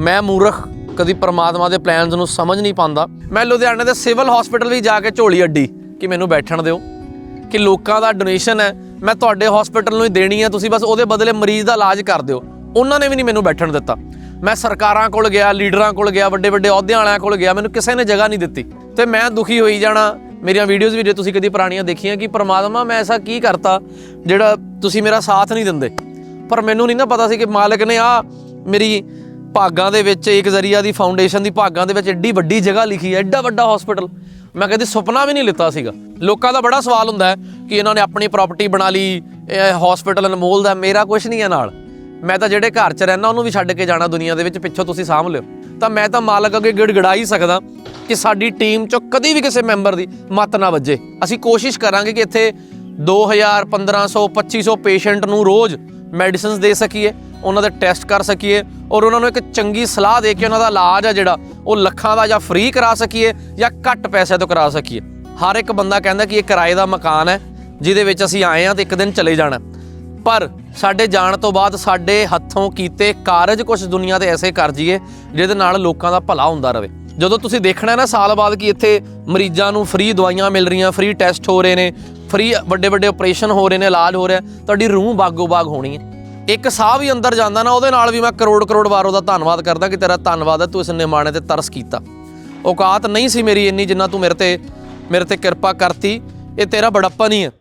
ਮੈਂ ਮੂਰਖ, ਕਦੀ ਪਰਮਾਤਮਾ ਦੇ ਪਲਾਨਸ ਨੂੰ ਸਮਝ ਨਹੀਂ ਪਾਉਂਦਾ। ਮੈਂ ਲੁਧਿਆਣੇ ਦੇ ਸਿਵਲ ਹਸਪੀਟਲ ਵੀ ਜਾ ਕੇ ਝੋਲੀ ਅੱਡੀ, ਕਿ ਮੈਨੂੰ ਬੈਠਣ ਦਿਓ। ਕਿ ਲੋਕਾਂ ਦਾ ਡੋਨੇਸ਼ਨ ਹੈ, ਮੈਂ ਤੁਹਾਡੇ ਹਸਪੀਟਲ ਨੂੰ ਹੀ ਦੇਣੀ ਹੈ, ਤੁਸੀਂ ਬਸ ਉਹਦੇ ਬਦਲੇ ਮਰੀਜ਼ ਦਾ ਇਲਾਜ ਕਰ ਦਿਓ। ਉਹਨਾਂ ਨੇ ਵੀ ਨਹੀਂ ਮੈਨੂੰ ਬੈਠਣ ਦਿੱਤਾ। ਮੈਂ ਸਰਕਾਰਾਂ ਕੋਲ ਗਿਆ, ਲੀਡਰਾਂ ਕੋਲ ਗਿਆ, ਵੱਡੇ ਵੱਡੇ ਅਹੁਦਿਆਂ ਵਾਲਿਆਂ ਕੋਲ ਗਿਆ, ਮੈਨੂੰ ਕਿਸੇ ਨੇ ਜਗ੍ਹਾ ਨਹੀਂ ਦਿੱਤੀ। ਤੇ ਮੈਂ ਦੁਖੀ ਹੋਈ ਜਾਣਾ। ਮੇਰੀਆਂ ਵੀਡੀਓਜ਼ ਵੀ ਜੇ ਤੁਸੀਂ ਕਦੀ ਪੁਰਾਣੀਆਂ ਦੇਖੀਆਂ, ਕਿ ਪਰਮਾਤਮਾ ਮੈਂ ਐਸਾ ਕੀ ਕਰਤਾ, ਜਿਹੜਾ ਤੁਸੀਂ ਮੇਰਾ ਸਾਥ ਨਹੀਂ ਦਿੰਦੇ। ਪਰ ਮੈਨੂੰ ਨਹੀਂ ਨਾ ਪਤਾ ਸੀ ਕਿ ਮਾਲਕ ਨੇ ਆ ਮੇਰੀ ਭਾਗਾਂ ਦੇ ਵਿੱਚ ਇੱਕ ਜ਼ਰੀਆ ਦੀ ਫਾਊਂਡੇਸ਼ਨ ਦੀ ਭਾਗਾਂ ਦੇ ਵਿੱਚ ਐਡੀ ਵੱਡੀ ਜਗ੍ਹਾ ਲਿਖੀ ਹੈ, ਐਡਾ ਵੱਡਾ ਹਸਪੀਟਲ ਮੈਂ ਕਦੇ ਸੁਪਨਾ ਵੀ ਨਹੀਂ ਲਿੱਤਾ ਸੀਗਾ। ਲੋਕਾਂ ਦਾ ਬੜਾ ਸਵਾਲ ਹੁੰਦਾ ਹੈ ਕਿ ਇਹਨਾਂ ਨੇ ਆਪਣੀ ਪ੍ਰਾਪਰਟੀ ਬਣਾ ਲਈ, ਇਹ ਹਸਪੀਟਲ ਅਨਮੋਲ ਦਾ, ਮੇਰਾ ਕੁਝ ਨਹੀਂ ਹੈ ਨਾਲ। ਮੈਂ ਤਾਂ ਜਿਹੜੇ ਘਰ 'ਚ ਰਹਿਣਾ ਉਹਨੂੰ ਵੀ ਛੱਡ ਕੇ ਜਾਣਾ ਦੁਨੀਆ ਦੇ ਵਿੱਚ, ਪਿੱਛੋਂ ਤੁਸੀਂ ਸਾਂਭ ਲਿਓ। ਤਾਂ ਮੈਂ ਤਾਂ ਮਾਲਕ ਅੱਗੇ ਗਿੜਗੜਾ ਹੀ ਸਕਦਾ ਕਿ ਸਾਡੀ ਟੀਮ 'ਚੋਂ ਕਦੀ ਵੀ ਕਿਸੇ ਮੈਂਬਰ ਦੀ ਮੱਤ ਨਾ ਵੱਜੇ। ਅਸੀਂ ਕੋਸ਼ਿਸ਼ ਕਰਾਂਗੇ ਕਿ ਇੱਥੇ 2000 1500 2500 ਪੇਸ਼ੈਂਟ ਨੂੰ ਰੋਜ਼ ਮੈਡੀਸਿਨਸ ਦੇ ਸਕੀਏ। ਉਹਨਾਂ ਦੇ ਟੈਸਟ ਕਰ ਸਕੀਏ ਔਰ ਉਹਨਾਂ ਨੂੰ ਇੱਕ ਚੰਗੀ ਸਲਾਹ ਦੇ ਕੇ ਉਹਨਾਂ ਦਾ ਇਲਾਜ ਆ ਜਿਹੜਾ, ਉਹ ਲੱਖਾਂ ਦਾ ਜਾਂ ਫ੍ਰੀ ਕਰਾ ਸਕੀਏ ਜਾਂ ਘੱਟ ਪੈਸੇ ਤੋਂ ਕਰਾ ਸਕੀਏ। ਹਰ ਇੱਕ ਬੰਦਾ ਕਹਿੰਦਾ ਕਿ ਇਹ ਕਿਰਾਏ ਦਾ ਮਕਾਨ ਹੈ, ਜਿਹਦੇ ਵਿੱਚ ਅਸੀਂ ਆਏ ਹਾਂ ਤੇ ਇੱਕ ਦਿਨ ਚਲੇ ਜਾਣਾ। ਪਰ ਸਾਡੇ ਜਾਣ ਤੋਂ ਬਾਅਦ ਸਾਡੇ ਹੱਥੋਂ ਕੀਤੇ ਕਾਰਜ ਕੁਝ ਦੁਨੀਆ ਤੇ ਐਸੇ ਕਰ ਜੀਏ ਜਿਹਦੇ ਨਾਲ ਲੋਕਾਂ ਦਾ ਭਲਾ ਹੁੰਦਾ ਰਹੇ ਜਦੋਂ ਤੁਸੀਂ ਦੇਖਣਾ ਨਾ ਸਾਲ ਬਾਅਦ ਕਿ ਇੱਥੇ ਮਰੀਜ਼ਾਂ ਨੂੰ ਫ੍ਰੀ ਦਵਾਈਆਂ ਮਿਲ ਰਹੀਆਂ ਫ੍ਰੀ ਟੈਸਟ ਹੋ ਰਹੇ ਨੇ ਫ੍ਰੀ ਵੱਡੇ ਵੱਡੇ ਆਪਰੇਸ਼ਨ ਹੋ ਰਹੇ ਨੇ, ਇਲਾਜ ਹੋ ਰਿਹਾ, ਤੁਹਾਡੀ ਰੂਹ ਬਾਗੋ ਬਾਗ ਹੋਣੀ ਹੈ। ਇੱਕ ਸਾਹ ਵੀ ਅੰਦਰ ਜਾਂਦਾ ਨਾ, ਉਹਦੇ ਨਾਲ ਵੀ ਮੈਂ ਕਰੋੜ ਕਰੋੜ ਵਾਰ ਉਹਦਾ ਧੰਨਵਾਦ ਕਰਦਾ ਕਿ ਤੇਰਾ ਧੰਨਵਾਦ ਹੈ, ਤੂੰ ਇਸ ਨਿਮਾਣੇ ਤੇ ਤਰਸ ਕੀਤਾ। ਔਕਾਤ ਨਹੀਂ ਸੀ ਮੇਰੀ ਇੰਨੀ ਜਿੰਨਾ ਤੂੰ ਮੇਰੇ ਤੇ ਮੇਰੇ ਤੇ ਕਿਰਪਾ ਕਰਤੀ। ਇਹ ਤੇਰਾ ਬੜੱਪਾ ਨਹੀਂ ਹੈ।